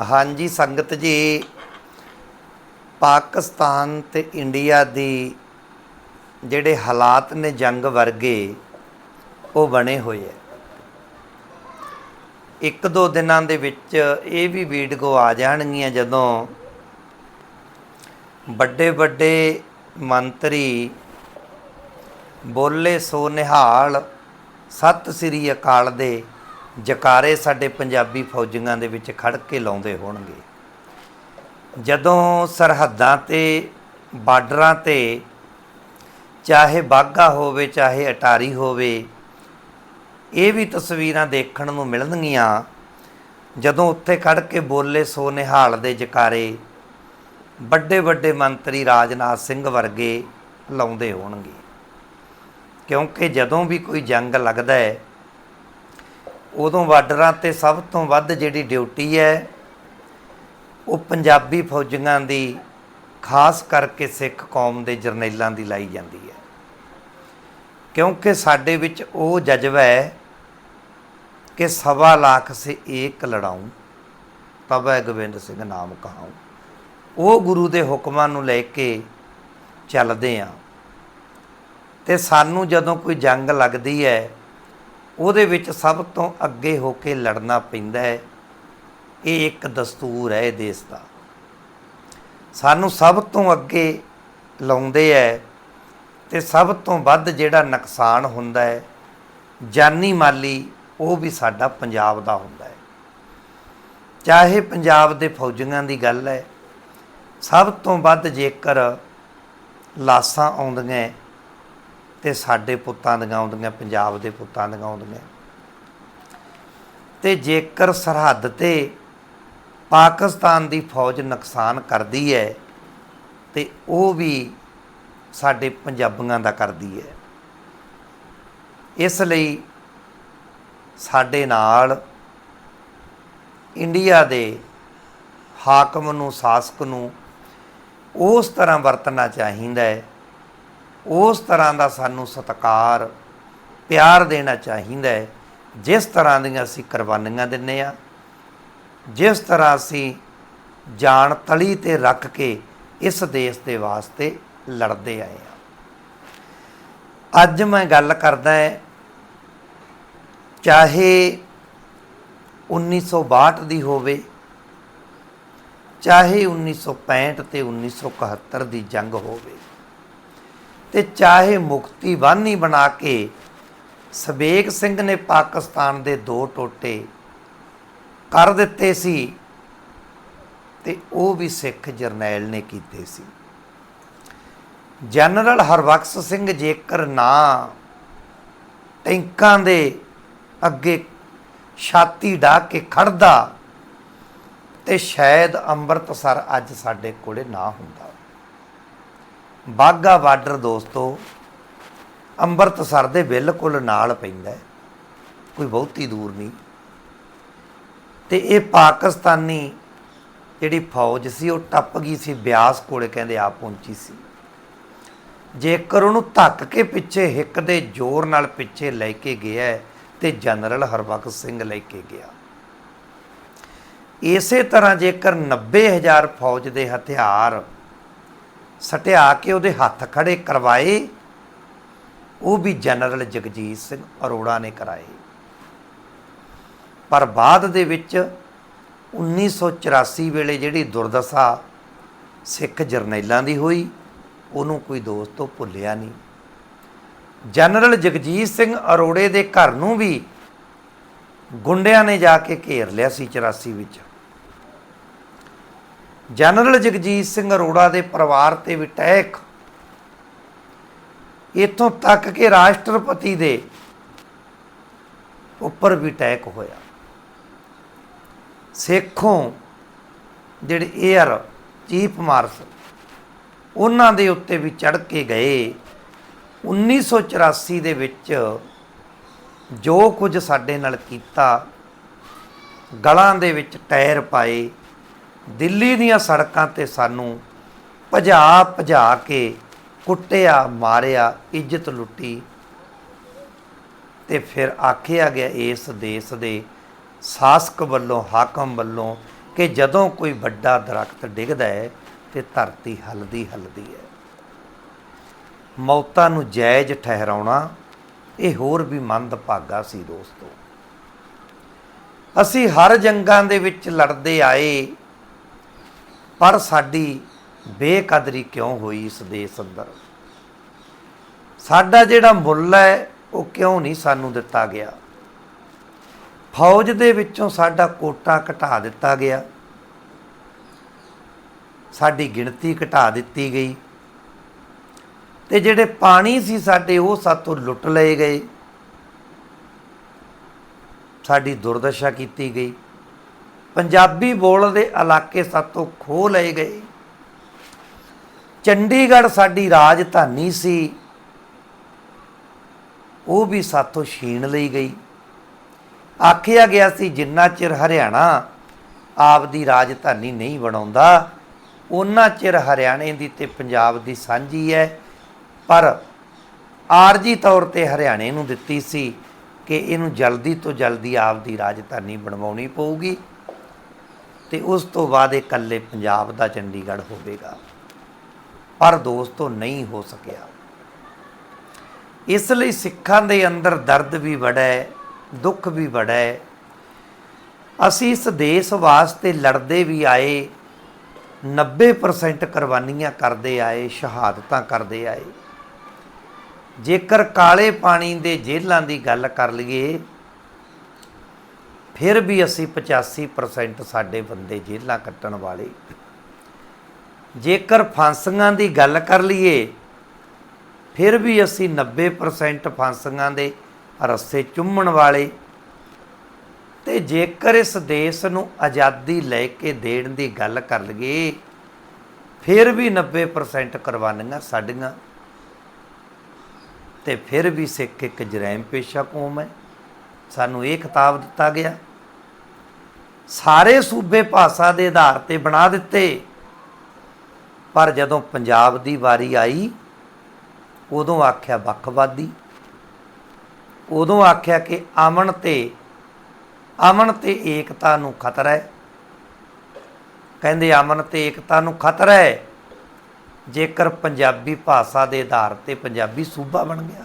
ਹਾਂਜੀ, ਸੰਗਤ ਜੀ, ਪਾਕਿਸਤਾਨ ਤੇ ਇੰਡੀਆ ਦੀ ਜਿਹੜੇ ਹਾਲਾਤ ਨੇ ਜੰਗ ਵਰਗੇ, ਉਹ ਬਣੇ ਹੋਏ ਐ ਇੱਕ ਦੋ ਦਿਨਾਂ ਦੇ ਵਿੱਚ ਇਹ ਵੀ ਵੀਡੀਓ ਆ ਜਾਣਗੀਆਂ ਜਦੋਂ ਵੱਡੇ ਵੱਡੇ ਮੰਤਰੀ ਬੋਲੇ ਸੋ ਨਿਹਾਲ ਸਤਿ ਸ੍ਰੀ ਅਕਾਲ ਦੇ ਜਕਾਰੇ ਸਾਡੇ ਪੰਜਾਬੀ ਫੌਜੀਆਂ ਦੇ ਵਿੱਚ ਖੜ ਕੇ ਲਾਉਂਦੇ ਹੋਣਗੇ। ਜਦੋਂ ਸਰਹੱਦਾਂ ਤੇ, ਬਾਰਡਰਾਂ ਤੇ, ਚਾਹੇ ਬਾਗਾ ਹੋਵੇ, ਚਾਹੇ ਅਟਾਰੀ ਹੋਵੇ, ਇਹ ਵੀ ਤਸਵੀਰਾਂ ਦੇਖਣ ਨੂੰ ਮਿਲਣਗੀਆਂ। ਜਦੋਂ ਉੱਥੇ ਖੜ ਕੇ ਬੋਲੇ ਸੋ ਨਿਹਾਲ ਦੇ ਜਕਾਰੇ ਵੱਡੇ ਵੱਡੇ ਮੰਤਰੀ ਰਾਜਨਾਥ ਸਿੰਘ ਵਰਗੇ ਲਾਉਂਦੇ ਹੋਣਗੇ। ਕਿਉਂਕਿ ਜਦੋਂ ਵੀ ਕੋਈ ਜੰਗ ਲੱਗਦਾ ਹੈ ਉਦੋਂ ਬਾਰਡਰਾਂ ਤੇ ਸਭ ਤੋਂ ਵੱਧ ਜਿਹੜੀ ਡਿਊਟੀ ਹੈ, ਉਹ ਪੰਜਾਬੀ ਫੌਜੀਆਂ ਦੀ, ਖਾਸ ਕਰਕੇ ਸਿੱਖ ਕੌਮ ਦੇ ਜਰਨੈਲਾਂ ਦੀ ਲਾਈ ਜਾਂਦੀ ਹੈ। ਕਿਉਂਕਿ ਸਾਡੇ ਵਿੱਚ ਉਹ ਜਜ਼ਬਾ ਹੈ ਕਿ ਸਵਾ ਲੱਖ ਸੇ ਏਕ ਲੜਾਉਂ, ਤਬ ਗੋਬਿੰਦ ਸਿੰਘ ਨਾਮ ਕਹਾਉਂ। ਉਹ ਗੁਰੂ ਦੇ ਹੁਕਮਾਂ ਨੂੰ ਲੈ ਕੇ ਚੱਲਦੇ ਆ। ਤੇ ਸਾਨੂੰ ਜਦੋਂ ਕੋਈ ਜੰਗ ਲੱਗਦੀ ਹੈ ਉਹਦੇ ਵਿੱਚ ਸਭ ਤੋਂ ਅੱਗੇ ਹੋ ਕੇ ਲੜਨਾ ਪੈਂਦਾ ਹੈ। ਇਹ ਇੱਕ ਦਸਤੂਰ ਹੈ ਇਹ ਦੇਸ਼ ਦਾ। ਸਾਨੂੰ ਸਭ ਤੋਂ ਅੱਗੇ ਲਾਉਂਦੇ ਐ ਤੇ ਸਭ ਤੋਂ ਵੱਧ ਜਿਹੜਾ ਨੁਕਸਾਨ ਹੁੰਦਾ ਹੈ, ਜਾਨੀ ਮਾਲੀ, ਉਹ ਵੀ ਸਾਡਾ ਪੰਜਾਬ ਦਾ ਹੁੰਦਾ ਹੈ। ਚਾਹੇ ਪੰਜਾਬ ਦੇ ਫੌਜੀਆਂ ਦੀ ਗੱਲ ਹੈ, ਸਭ ਤੋਂ ਵੱਧ ਜੇਕਰ ਲਾਸਾਂ ਆਉਂਦੀਆਂ ਤੇ ਸਾਡੇ ਪੁੱਤਾਂ ਦੀਆਂ ਆਉਂਦੀਆਂ, ਪੰਜਾਬ ਦੇ ਪੁੱਤਾਂ ਦੀਆਂ ਆਉਂਦੀਆਂ। ਤੇ ਜੇਕਰ ਸਰਹੱਦ ਤੇ ਪਾਕਿਸਤਾਨ ਦੀ ਫੌਜ ਨੁਕਸਾਨ ਕਰਦੀ ਹੈ, ਤੇ ਉਹ ਵੀ ਸਾਡੇ ਪੰਜਾਬੀਆਂ ਦਾ ਕਰਦੀ ਹੈ। ਇਸ ਲਈ ਸਾਡੇ ਨਾਲ ਇੰਡੀਆ ਦੇ ਹਾਕਮ ਨੂੰ, ਸ਼ਾਸਕ ਨੂੰ ਉਸ ਤਰ੍ਹਾਂ ਵਰਤਣਾ ਚਾਹੀਦਾ ਹੈ ਉਸ ਤਰ੍ਹਾਂ ਦਾ ਸਾਨੂੰ ਸਤਿਕਾਰ, ਪਿਆਰ ਦੇਣਾ ਚਾਹੀਦਾ ਹੈ। ਜਿਸ ਤਰ੍ਹਾਂ ਦੀਆਂ ਅਸੀਂ ਕੁਰਬਾਨੀਆਂ ਦਿੰਨੇ ਆ ਜਿਸ ਤਰ੍ਹਾਂ ਅਸੀਂ ਜਾਨ ਤਲੀ ਤੇ ਰੱਖ ਕੇ ਇਸ ਦੇਸ਼ ਦੇ ਵਾਸਤੇ ਲੜਦੇ ਆਏ ਆ ਅੱਜ ਮੈਂ ਗੱਲ ਕਰਦਾ ਹਾਂ, ਚਾਹੇ 1962 ਦੀ ਹੋਵੇ, ਚਾਹੇ 1965 ਤੇ 1971 ਦੀ ਜੰਗ ਹੋਵੇ। ਤੇ ਚਾਹੇ ਮੁਕਤੀ ਬਾਨੀ ਬਣਾ ਕੇ ਸਬੇਗ ਸਿੰਘ ਨੇ ਪਾਕਿਸਤਾਨ ਦੇ ਦੋ ਟੋਟੇ ਕਰ ਦਿੱਤੇ ਸੀ ਤੇ ਉਹ ਵੀ ਸਿੱਖ ਜਰਨੈਲ ਨੇ ਕੀਤੇ ਸੀ। ਜਨਰਲ ਹਰਬਖਸ਼ ਸਿੰਘ ਜੇਕਰ ਨਾ ਟੈਂਕਾਂ ਦੇ ਅੱਗੇ ਛਾਤੀ ਢਾ ਕੇ ਖੜਦਾ ਤੇ ਸ਼ਾਇਦ ਅੰਮ੍ਰਿਤਸਰ ਅੱਜ ਸਾਡੇ ਕੋਲੇ ਨਾ ਹੁੰਦਾ। ਬਾਗਾ ਬਾਰਡਰ ਦੋਸਤੋ ਅੰਮ੍ਰਿਤਸਰ ਦੇ ਬਿਲਕੁਲ ਨਾਲ ਪੈਂਦਾ ਕੋਈ ਬਹੁਤੀ ਦੂਰ ਨਹੀਂ। ਤੇ ਇਹ ਪਾਕਿਸਤਾਨੀ ਜਿਹੜੀ ਫੌਜ ਸੀ ਉਹ ਟੱਪ ਗਈ ਸੀ ਬਿਆਸ ਕੋਲੇ ਕਹਿੰਦੇ ਆ ਪਹੁੰਚੀ ਸੀ। ਜੇਕਰ ਉਹਨੂੰ ਧੱਕ ਕੇ ਪਿੱਛੇ ਹਿੱਕ ਦੇ ਜ਼ੋਰ ਨਾਲ ਪਿੱਛੇ ਲੈ ਕੇ ਗਿਆ ਹੈ, ਤੇ ਜਨਰਲ ਹਰਬਖਸ਼ ਸਿੰਘ ਲੈ ਕੇ ਗਿਆ। ਇਸੇ ਤਰ੍ਹਾਂ ਜੇਕਰ 90000 ਫੌਜ ਦੇ ਹਥਿਆਰ ਸਟਿਆ ਕੇ ਉਹਦੇ ਹੱਥ ਖੜੇ ਕਰਵਾਏ, ਉਹ ਵੀ ਜਨਰਲ ਜਗਜੀਤ ਸਿੰਘ ਅਰੋੜਾ ਨੇ ਕਰਾਏ। ਪਰ ਬਾਅਦ ਦੇ ਵਿੱਚ 1984 ਵੇਲੇ ਜਿਹੜੀ ਦੁਰਦਸ਼ਾ ਸਿੱਖ ਜਰਨੈਲਾਂ ਦੀ ਹੋਈ, ਉਹਨੂੰ ਕੋਈ ਦੋਸਤ ਤੋਂ ਭੁੱਲਿਆ ਨਹੀਂ। ਜਨਰਲ ਜਗਜੀਤ ਸਿੰਘ ਅਰੋੜੇ ਦੇ ਘਰ ਨੂੰ ਵੀ ਗੁੰਡਿਆਂ ਨੇ ਜਾ ਕੇ ਘੇਰ ਲਿਆ ਸੀ 84 ਵਿੱਚ। ਜਨਰਲ ਜਗਜੀਤ ਸਿੰਘ ਅਰੋੜਾ ਦੇ ਪਰਿਵਾਰ ਤੇ ਵੀ ਟੈਕ। ਇਥੋਂ ਤੱਕ ਕਿ ਰਾਸ਼ਟਰਪਤੀ ਦੇ ਉੱਪਰ ਵੀ ਟੈਕ ਹੋਇਆ। ਸੇਖੋਂ ਜਿਹੜੇ 에ਅਰ ਚੀਫ ਮਾਰਸ਼ਲ ਉਹਨਾਂ ਦੇ ਉੱਤੇ ਵੀ ਚੜ ਕੇ ਗਏ। 1984 ਦੇ ਵਿੱਚ ਜੋ ਕੁਝ ਸਾਡੇ ਨਾਲ ਕੀਤਾ, ਗਲਾਂ ਦੇ ਵਿੱਚ ਟਾਇਰ ਪਾਏ ਦਿੱਲੀ ਦੀਆਂ ਸੜਕਾਂ ਤੇ ਸਾਨੂੰ ਭਜਾ ਭਜਾ ਕੇ ਕੁੱਟਿਆ, ਮਾਰਿਆ, ਇੱਜ਼ਤ ਲੁੱਟੀ ਤੇ ਫਿਰ ਆਖਿਆ ਗਿਆ ਇਸ ਦੇਸ਼ ਦੇ ਸ਼ਾਸਕ ਵੱਲੋਂ, ਹਾਕਮ ਵੱਲੋਂ ਕਿ ਜਦੋਂ ਕੋਈ ਵੱਡਾ ਦਰਖਤ ਡਿੱਗਦਾ ਹੈ ਤੇ ਧਰਤੀ ਹਲਦੀ ਹਲਦੀ ਹੈ। ਮੌਤਾਂ ਨੂੰ ਜਾਇਜ਼ ਠਹਿਰਾਉਣਾ ਇਹ ਹੋਰ ਵੀ ਮੰਦਭਾਗਾ ਸੀ ਦੋਸਤੋ। ਅਸੀਂ ਹਰ ਜੰਗਾਂ ਦੇ ਵਿੱਚ ਲੜਦੇ ਆਏ ਪਰ ਸਾਡੀ ਬੇਕਦਰੀ ਕਿਉਂ ਹੋਈ ਇਸ ਦੇਸ਼ ਅੰਦਰ ਸਾਡਾ ਜਿਹੜਾ ਮੁੱਲ ਹੈ, ਉਹ ਕਿਉਂ ਨਹੀਂ ਸਾਨੂੰ ਦਿੱਤਾ ਗਿਆ? ਫੌਜ ਦੇ ਵਿੱਚੋਂ ਸਾਡਾ ਕੋਟਾ ਘਟਾ ਦਿੱਤਾ ਗਿਆ। ਸਾਡੀ ਗਿਣਤੀ ਘਟਾ ਦਿੱਤੀ ਗਈ। ਤੇ ਜਿਹੜੇ ਪਾਣੀ ਸੀ ਸਾਡੇ, ਉਹ ਸਾਤੋਂ ਲੁੱਟ ਲਏ ਗਏ। ਸਾਡੀ ਦੁਰਦਸ਼ਾ ਕੀਤੀ ਗਈ। ਪੰਜਾਬੀ ਬੋਲਦੇ ਇਲਾਕੇ ਸਾਤੋਂ ਖੋਹ ਲਏ ਗਏ। ਚੰਡੀਗੜ੍ਹ ਸਾਡੀ ਰਾਜਧਾਨੀ ਸੀ। ਉਹ ਵੀ ਸਾਥੋਂ ਛੀਣ ਲਈ ਗਈ। ਆਖਿਆ ਗਿਆ ਸੀ, ਜਿੰਨਾ ਚਿਰ ਹਰਿਆਣਾ ਆਪ ਦੀ ਰਾਜਧਾਨੀ ਨਹੀਂ ਬਣਾਉਂਦਾ ਉਹਨਾਂ ਚਿਰ ਹਰਿਆਣੇ ਦੀ ਤੇ ਪੰਜਾਬ ਦੀ ਸਾਂਝੀ ਹੈ। ਪਰ ਆਰਜੀ ਤੌਰ ਤੇ ਹਰਿਆਣੇ ਨੂੰ ਦਿੱਤੀ ਸੀ ਕਿ ਇਹਨੂੰ ਜਲਦੀ ਤੋਂ ਜਲਦੀ ਆਪ ਦੀ ਰਾਜਧਾਨੀ ਬਣਵਾਉਣੀ ਪਊਗੀ। ਤੇ ਉਸ ਤੋਂ ਬਾਅਦ ਇਹ ਇਕੱਲੇ ਪੰਜਾਬ ਦਾ ਚੰਡੀਗੜ੍ਹ ਹੋਵੇਗਾ। ਪਰ ਦੋਸਤੋ ਨਹੀਂ ਹੋ ਸਕਿਆ। ਇਸ ਲਈ ਸਿੱਖਾਂ ਦੇ ਅੰਦਰ ਦਰਦ ਵੀ ਬੜਾ ਹੈ, ਦੁੱਖ ਵੀ ਬੜਾ ਹੈ। ਅਸੀਂ ਇਸ ਦੇਸ਼ ਵਾਸਤੇ ਲੜਦੇ ਵੀ ਆਏ 90% ਕੁਰਬਾਨੀਆਂ ਕਰਦੇ ਆਏ, ਸ਼ਹਾਦਤਾਂ ਕਰਦੇ ਆਏ। ਜੇਕਰ ਕਾਲੇ ਪਾਣੀ ਦੇ ਜੇਲ੍ਹਾਂ ਦੀ ਗੱਲ ਕਰ ਲਈਏ ਫਿਰ ਵੀ ਅਸੀਂ 85% ਸਾਡੇ ਬੰਦੇ ਜੇਲ੍ਹਾਂ ਕੱਟਣ ਵਾਲੇ। ਜੇਕਰ ਫਾਂਸੀਆਂ ਦੀ ਗੱਲ ਕਰ ਲਈਏ, ਫਿਰ ਵੀ ਅਸੀਂ 90% ਫਾਂਸੀਆਂ ਦੇ ਰੱਸੇ ਚੁੰਮਣ ਵਾਲੇ। ਤੇ ਜੇਕਰ ਇਸ ਦੇਸ਼ ਨੂੰ ਆਜ਼ਾਦੀ ਲੈ ਕੇ ਦੇਣ ਦੀ ਗੱਲ ਕਰ ਲਈਏ, ਫਿਰ ਵੀ 90% ਕੁਰਬਾਨੀਆਂ ਸਾਡੀਆਂ। ਤੇ ਫਿਰ ਵੀ ਸਿੱਖ ਇੱਕ ਜਰੈਮ ਪੇਸ਼ਾ ਕੌਮ ਹੈ। ਸਾਨੂੰ ਇਹ ਖਿਤਾਬ ਦਿੱਤਾ ਗਿਆ। ਸਾਰੇ ਸੂਬੇ ਭਾਸ਼ਾ ਦੇ ਆਧਾਰ ਤੇ ਬਣਾ ਦਿੱਤੇ। ਪਰ ਜਦੋਂ ਪੰਜਾਬ ਦੀ ਵਾਰੀ ਆਈ, ਉਦੋਂ ਆਖਿਆ ਵੱਖਵਾਦੀ। ਉਦੋਂ ਆਖਿਆ ਕਿ ਅਮਨ ਤੇ ਅਮਨ ਤੇ ਏਕਤਾ ਨੂੰ ਖਤਰਾ ਹੈ। ਕਹਿੰਦੇ ਅਮਨ ਤੇ ਏਕਤਾ ਨੂੰ ਖਤਰਾ ਹੈ, ਜੇਕਰ ਪੰਜਾਬੀ ਭਾਸ਼ਾ ਦੇ ਆਧਾਰ ਤੇ ਪੰਜਾਬੀ ਸੂਬਾ ਬਣ ਗਿਆ।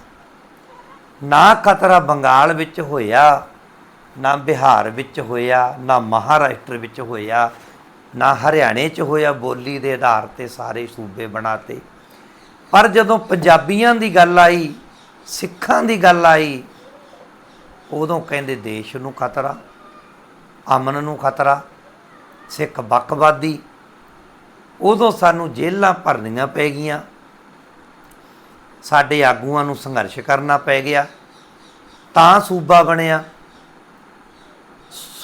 ਨਾ ਖਤਰਾ ਬੰਗਾਲ ਵਿੱਚ ਹੋਇਆ। ਨਾ ਬਿਹਾਰ ਵਿੱਚ ਹੋਇਆ, ਨਾ ਮਹਾਰਾਸ਼ਟਰ ਵਿੱਚ ਹੋਇਆ, ਨਾ ਹਰਿਆਣੇ 'ਚ ਹੋਇਆ ਬੋਲੀ ਦੇ ਆਧਾਰ ਤੇ ਸਾਰੇ ਸੂਬੇ ਬਣਾਤੇ। ਪਰ ਜਦੋਂ ਪੰਜਾਬੀਆਂ ਦੀ ਗੱਲ ਆਈ, ਸਿੱਖਾਂ ਦੀ ਗੱਲ ਆਈ, ਉਦੋਂ ਕਹਿੰਦੇ ਦੇਸ਼ ਨੂੰ ਖਤਰਾ, ਅਮਨ ਨੂੰ ਖਤਰਾ, ਸਿੱਖ ਬੱਕਵਾਦੀ। ਉਦੋਂ ਸਾਨੂੰ ਜੇਲ੍ਹਾਂ ਭਰਨੀਆਂ ਪੈ ਗਈਆਂ। ਸਾਡੇ ਆਗੂਆਂ ਨੂੰ ਸੰਘਰਸ਼ ਕਰਨਾ ਪੈ ਗਿਆ। ਤਾਂ ਸੂਬਾ ਬਣਿਆ।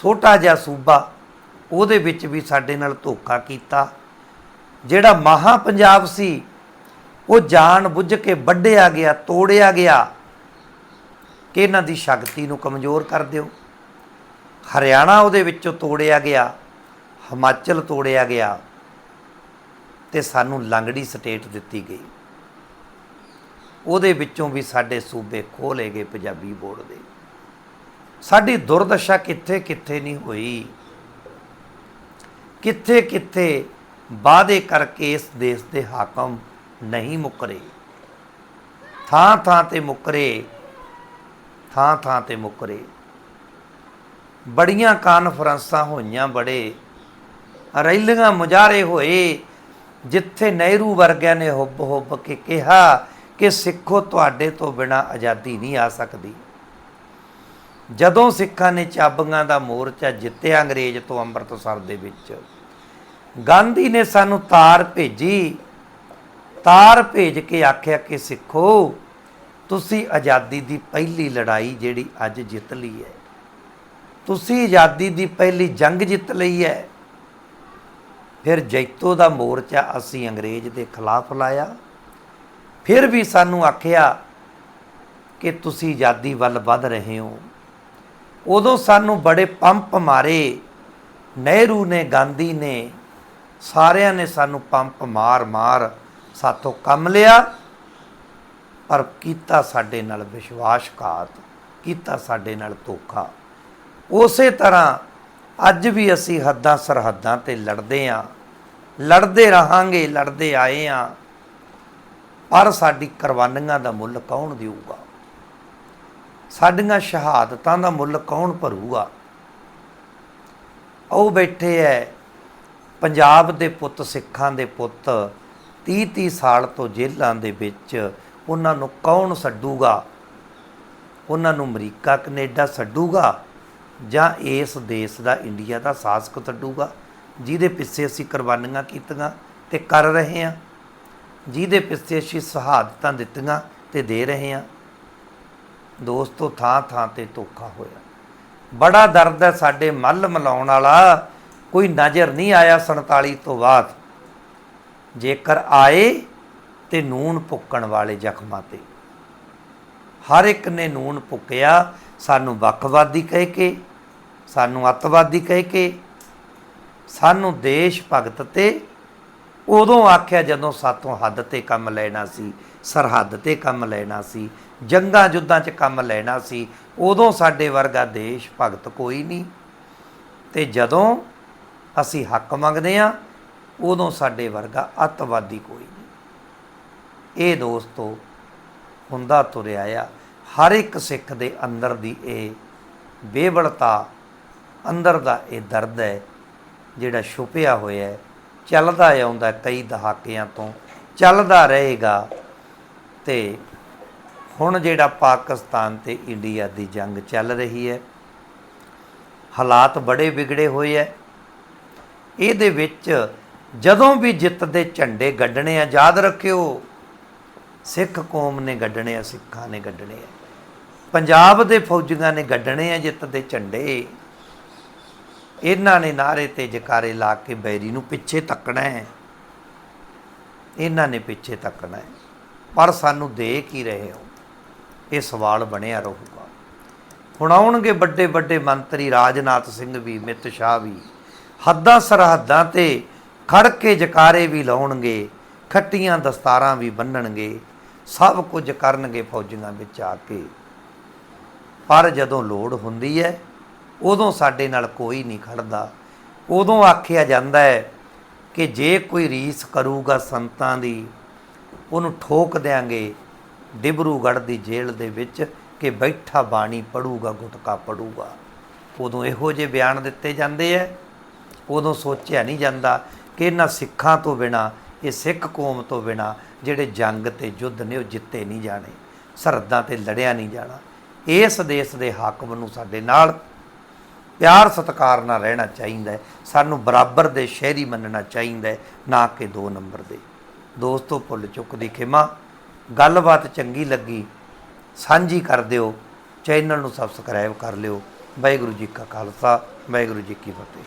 ਛੋਟਾ ਜਿਹਾ ਸੂਬਾ ਉਹਦੇ ਵਿੱਚ ਵੀ ਸਾਡੇ ਨਾਲ ਧੋਖਾ ਕੀਤਾ। ਜਿਹੜਾ ਮਹਾ ਪੰਜਾਬ ਸੀ, ਉਹ ਜਾਣ ਬੁੱਝ ਕੇ ਵੱਢਿਆ ਗਿਆ, ਤੋੜਿਆ ਗਿਆ। ਕਿ ਇਹਨਾਂ ਦੀ ਸ਼ਕਤੀ ਨੂੰ ਕਮਜ਼ੋਰ ਕਰ ਦਿਓ। ਹਰਿਆਣਾ ਉਹਦੇ ਵਿੱਚੋਂ ਤੋੜਿਆ ਗਿਆ, ਹਿਮਾਚਲ ਤੋੜਿਆ ਗਿਆ ਤੇ ਸਾਨੂੰ ਲੰਗੜੀ ਸਟੇਟ ਦਿੱਤੀ ਗਈ। ਉਹਦੇ ਵਿੱਚੋਂ ਵੀ ਸਾਡੇ ਸੂਬੇ ਖੋਹ ਗਏ ਪੰਜਾਬੀ ਬੋਰਡ ਦੇ। ਸਾਡੀ ਦੁਰਦਸ਼ਾ ਕਿੱਥੇ ਕਿੱਥੇ ਨਹੀਂ ਹੋਈ। ਕਿੱਥੇ ਕਿੱਥੇ ਵਾਅਦੇ ਕਰਕੇ ਇਸ ਦੇਸ਼ ਦੇ ਹਾਕਮ ਨਹੀਂ ਮੁਕਰੇ। ਥਾਂ ਥਾਂ ਤੇ ਮੁਕਰੇ, ਥਾਂ ਥਾਂ ਤੇ ਮੁਕਰੇ। ਬੜੀਆਂ ਕਾਨਫਰੰਸਾਂ ਹੋਈਆਂ ਬੜੇ, ਰੈਲੀਆਂ ਮੁਜ਼ਾਹਰੇ ਹੋਏ, ਜਿੱਥੇ ਨਹਿਰੂ ਵਰਗਿਆਂ ਨੇ ਹੁੱਬ ਹੁੱਬ ਕੇ ਕਿਹਾ ਕਿ ਸਿੱਖੋ ਤੁਹਾਡੇ ਤੋਂ ਬਿਨਾ ਆਜ਼ਾਦੀ ਨਹੀਂ ਆ ਸਕਦੀ। ਜਦੋਂ ਸਿੱਖਾਂ ਨੇ ਚਾਬੀਆਂ ਦਾ ਮੋਰਚਾ ਜਿੱਤਿਆ ਅੰਗਰੇਜ਼ ਤੋਂ ਅੰਮ੍ਰਿਤਸਰ ਦੇ ਵਿੱਚ, ਗਾਂਧੀ ਨੇ ਸਾਨੂੰ ਤਾਰ ਭੇਜੀ। ਤਾਰ ਭੇਜ ਕੇ ਆਖਿਆ ਕਿ ਸਿੱਖੋ, ਤੁਸੀਂ ਆਜ਼ਾਦੀ ਦੀ ਪਹਿਲੀ ਲੜਾਈ ਜਿਹੜੀ ਅੱਜ ਜਿੱਤ ਲਈ ਹੈ, ਤੁਸੀਂ ਆਜ਼ਾਦੀ ਦੀ ਪਹਿਲੀ ਜੰਗ ਜਿੱਤ ਲਈ ਹੈ। ਫਿਰ ਜੈਤੋ ਦਾ ਮੋਰਚਾ ਅਸੀਂ ਅੰਗਰੇਜ਼ ਦੇ ਖਿਲਾਫ ਲਾਇਆ। ਫਿਰ ਵੀ ਸਾਨੂੰ ਆਖਿਆ ਕਿ ਤੁਸੀਂ ਆਜ਼ਾਦੀ ਵੱਲ ਵੱਧ ਰਹੇ ਹੋ। ਉਦੋਂ ਸਾਨੂੰ ਬੜੇ ਪੰਪ ਮਾਰੇ। ਨਹਿਰੂ ਨੇ, ਗਾਂਧੀ ਨੇ, ਸਾਰਿਆਂ ਨੇ ਸਾਨੂੰ ਪੰਪ ਮਾਰ ਮਾਰ ਸਾਥੋਂ ਕੰਮ ਲਿਆ, ਪਰ ਕੀਤਾ ਸਾਡੇ ਨਾਲ ਵਿਸ਼ਵਾਸਘਾਤ, ਕੀਤਾ ਸਾਡੇ ਨਾਲ ਧੋਖਾ। ਉਸੇ ਤਰ੍ਹਾਂ ਅੱਜ ਵੀ ਅਸੀਂ ਹੱਦਾਂ ਸਰਹੱਦਾਂ ਤੇ ਲੜਦੇ ਆਂ। ਲੜਦੇ ਰਹਾਂਗੇ, ਲੜਦੇ ਆਏ ਆਂ। ਪਰ ਸਾਡੀ ਕੁਰਬਾਨੀਆਂ ਦਾ ਮੁੱਲ ਕੌਣ ਦੇਊਗਾ? ਸਾਡੀਆਂ ਸ਼ਹਾਦਤਾਂ ਦਾ ਮੁੱਲ ਕੌਣ ਭਰੂਗਾ? ਉਹ ਬੈਠੇ ਐ ਪੰਜਾਬ ਦੇ ਪੁੱਤ, ਸਿੱਖਾਂ ਦੇ ਪੁੱਤ 30 30 ਸਾਲ ਤੋਂ ਜੇਲ੍ਹਾਂ ਦੇ ਵਿੱਚ ਉਹਨਾਂ ਨੂੰ ਕੌਣ ਛੱਡੂਗਾ ਉਹਨਾਂ ਨੂੰ ਅਮਰੀਕਾ, ਕੈਨੇਡਾ ਛੱਡੂਗਾ ਜਾਂ ਇਸ ਦੇਸ਼ ਦਾ, ਇੰਡੀਆ ਦਾ ਸ਼ਾਸਕ ਛੱਡੂਗਾ ਜਿਹਦੇ ਪਿੱਛੇ ਅਸੀਂ ਕੁਰਬਾਨੀਆਂ ਕੀਤੀਆਂ ਤੇ ਕਰ ਰਹੇ ਹਾਂ। ਜਿਹਦੇ ਪਿੱਛੇ ਅਸੀਂ ਸ਼ਹਾਦਤਾਂ ਦਿੱਤੀਆਂ ਤੇ ਦੇ ਰਹੇ ਹਾਂ। ਦੋਸਤੋ ਥਾਂ ਥਾਂ ਤੇ ਧੋਖਾ ਹੋਇਆ। ਬੜਾ ਦਰਦ ਹੈ ਸਾਡੇ ਮੱਲ ਮਲਾਉਣ ਵਾਲਾ। ਕੋਈ ਨਜ਼ਰ ਨਹੀਂ ਆਇਆ 47 ਤੋਂ ਬਾਅਦ। ਜੇਕਰ ਆਏ ਤੇ ਨੂਨ ਪੁੱਕਣ ਵਾਲੇ ਜ਼ਖਮਾਂ ਤੇ। ਹਰ ਇੱਕ ਨੇ ਨੂਨ ਪੁੱਕਿਆ ਸਾਨੂੰ ਵੱਖਵਾਦੀ ਕਹਿ ਕੇ, ਸਾਨੂੰ ਅੱਤਵਾਦੀ ਕਹਿ ਕੇ, ਸਾਨੂੰ ਦੇਸ਼ ਭਗਤ ਤੇ। ਉਦੋਂ ਆਖਿਆ ਜਦੋਂ ਸਾਤੋਂ ਹੱਦ ਤੇ ਕੰਮ ਲੈਣਾ ਸੀ, ਸਰਹੱਦ ਤੇ ਕੰਮ ਲੈਣਾ ਸੀ ਜੰਗਾਂ ਜੁੱਦਾਂ 'ਚ ਕੰਮ ਲੈਣਾ ਸੀ, ਉਦੋਂ ਸਾਡੇ ਵਰਗਾ ਦੇਸ਼ ਭਗਤ ਕੋਈ ਨਹੀਂ। ਤੇ ਜਦੋਂ ਅਸੀਂ ਹੱਕ ਮੰਗਦੇ ਆ ਉਦੋਂ ਸਾਡੇ ਵਰਗਾ ਅੱਤਵਾਦੀ ਕੋਈ ਨਹੀਂ। ਇਹ ਦੋਸਤੋ, ਹੁੰਦਾ ਤੁਰਿਆ ਆ, ਹਰ ਇੱਕ ਸਿੱਖ ਦੇ ਅੰਦਰ ਦੀ ਇਹ ਬੇਵਲਤਾ, ਅੰਦਰ ਦਾ ਇਹ ਦਰਦ ਹੈ, ਜਿਹੜਾ ਛੁਪਿਆ ਹੋਇਆ ਹੈ, ਚੱਲਦਾ ਆਉਂਦਾ ਕਈ ਦਹਾਕਿਆਂ ਤੋਂ, ਚੱਲਦਾ ਰਹੇਗਾ। ਤੇ ਹੁਣ ਜਿਹੜਾ ਪਾਕਿਸਤਾਨ ਤੇ ਇੰਡੀਆ ਦੀ ਜੰਗ ਚੱਲ ਰਹੀ ਹੈ, ਹਾਲਾਤ ਬੜੇ ਵਿਗੜੇ ਹੋਏ ਐ ਇਹਦੇ ਵਿੱਚ ਜਦੋਂ ਵੀ ਜਿੱਤ ਦੇ ਝੰਡੇ ਗੱਡਣੇ ਆ, ਯਾਦ ਰੱਖਿਓ, ਸਿੱਖ ਕੌਮ ਨੇ ਗੱਡਣੇ ਆ, ਸਿੱਖਾਂ ਨੇ ਗੱਡਣੇ ਆ। ਪੰਜਾਬ ਦੇ ਫੌਜੀਆਂ ਨੇ ਗੱਡਣੇ ਆ ਜਿੱਤ ਦੇ ਝੰਡੇ। ਇਹਨਾਂ ਨੇ ਨਾਰੇ ਤੇ ਜਕਾਰੇ ਲਾ ਕੇ ਬੈਰੀ ਨੂੰ ਪਿੱਛੇ ਤੱਕਣਾ ਹੈ। ਇਹਨਾਂ ਨੇ ਪਿੱਛੇ ਤੱਕਣਾ ਹੈ। ਪਰ ਸਾਨੂੰ ਦੇ ਕੀ ਰਹੇ ਹੋ। ਇਹ ਸਵਾਲ ਬਣਿਆ ਰਹੂਗਾ। ਹੁਣ ਆਉਣਗੇ ਵੱਡੇ ਵੱਡੇ ਮੰਤਰੀ ਰਾਜਨਾਥ ਸਿੰਘ ਵੀ, ਮਿੱਤ ਸ਼ਾਹ ਵੀ। ਹੱਦਾਂ ਸਰਹੱਦਾਂ ਤੇ ਖੜ ਕੇ ਜਕਾਰੇ ਵੀ ਲਾਉਣਗੇ, ਖੱਟੀਆਂ ਦਸਤਾਰਾਂ ਵੀ ਬੰਨਣਗੇ, ਸਭ ਕੁਝ ਕਰਨਗੇ ਫੌਜੀਆਂ ਵਿੱਚ ਆ ਕੇ। ਪਰ ਜਦੋਂ ਲੋੜ ਹੁੰਦੀ ਹੈ, ਉਦੋਂ ਸਾਡੇ ਨਾਲ ਕੋਈ ਨਹੀਂ ਖੜਦਾ। ਉਦੋਂ ਆਖਿਆ ਜਾਂਦਾ ਹੈ ਕਿ ਜੇ ਕੋਈ ਰੀਸ ਕਰੂਗਾ ਸੰਤਾਂ ਦੀ, ਉਹਨੂੰ ਠੋਕ ਦੇਾਂਗੇ ਡਿਬਰੂਗੜ੍ਹ ਦੀ ਜੇਲ੍ਹ ਦੇ ਵਿੱਚ ਕਿ ਬੈਠਾ ਬਾਣੀ ਪੜੂਗਾ, ਗੁਟਕਾ ਪੜੂਗਾ। ਉਦੋਂ ਇਹੋ ਜਿਹੇ ਬਿਆਨ ਦਿੱਤੇ ਜਾਂਦੇ ਐ। ਉਦੋਂ ਸੋਚਿਆ ਨਹੀਂ ਜਾਂਦਾ ਕਿ ਇਹਨਾਂ ਸਿੱਖਾਂ ਤੋਂ ਬਿਨਾ, ਇਹ ਸਿੱਖ ਕੌਮ ਤੋਂ ਬਿਨਾ ਜਿਹੜੇ ਜੰਗ ਤੇ ਯੁੱਧ ਨੇ, ਉਹ ਜਿੱਤੇ ਨਹੀਂ ਜਾਣੇ, ਸਰਹੱਦਾਂ ਤੇ ਲੜਿਆ ਨਹੀਂ ਜਾਣਾ। ਇਸ ਦੇਸ਼ ਦੇ ਹਾਕਮ ਨੂੰ ਸਾਡੇ ਨਾਲ ਪਿਆਰ ਸਤਿਕਾਰ ਨਾਲ ਰਹਿਣਾ ਚਾਹੀਦਾ ਹੈ ਸਾਨੂੰ ਬਰਾਬਰ ਦੇ ਸ਼ਹਿਰੀ ਮੰਨਣਾ ਚਾਹੀਦਾ ਹੈ ਨਾ ਕਿ ਦੋ ਨੰਬਰ ਦੇ। ਦੋਸਤੋ, ਭੁੱਲ ਚੁੱਕ ਦੀ ਖਿਮਾ। ਗੱਲਬਾਤ ਚੰਗੀ ਲੱਗੀ, ਸਾਂਝੀ ਕਰ ਦਿਓ, ਚੈਨਲ ਨੂੰ ਸਬਸਕ੍ਰਾਈਬ ਕਰ ਲਿਓ। ਵਾਹਿਗੁਰੂ ਜੀ ਕਾ ਖਾਲਸਾ, ਵਾਹਿਗੁਰੂ ਜੀ ਕੀ ਫਤਿਹ।